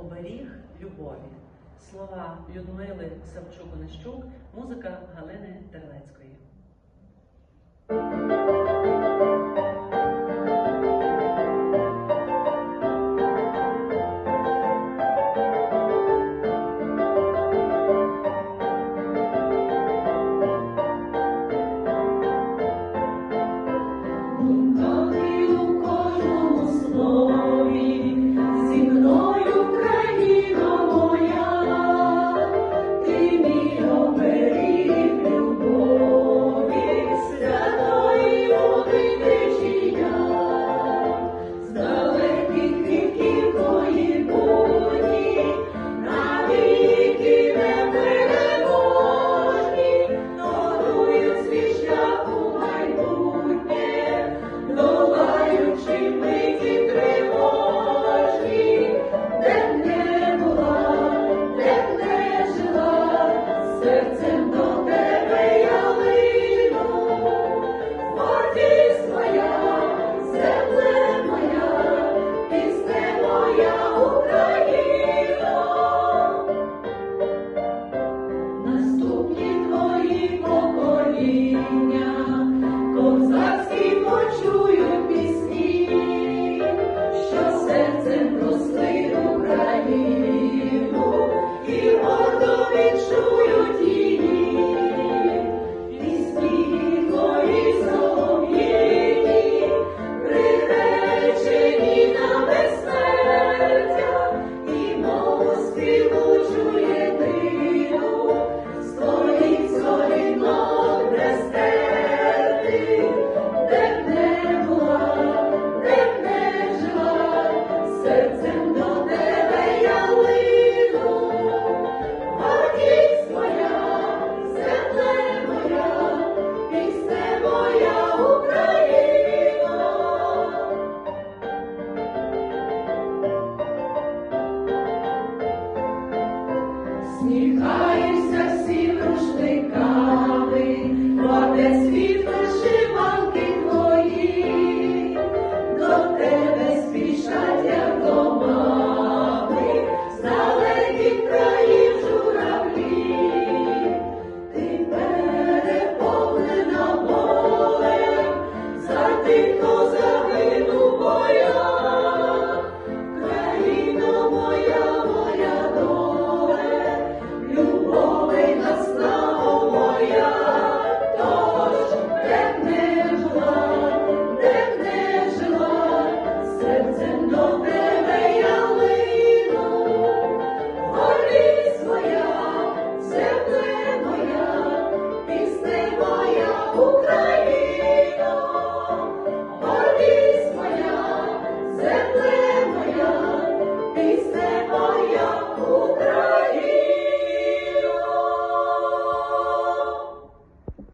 Оберіг любові. Слова Людмили Савчук-Онищук, музика Галини Терлецької.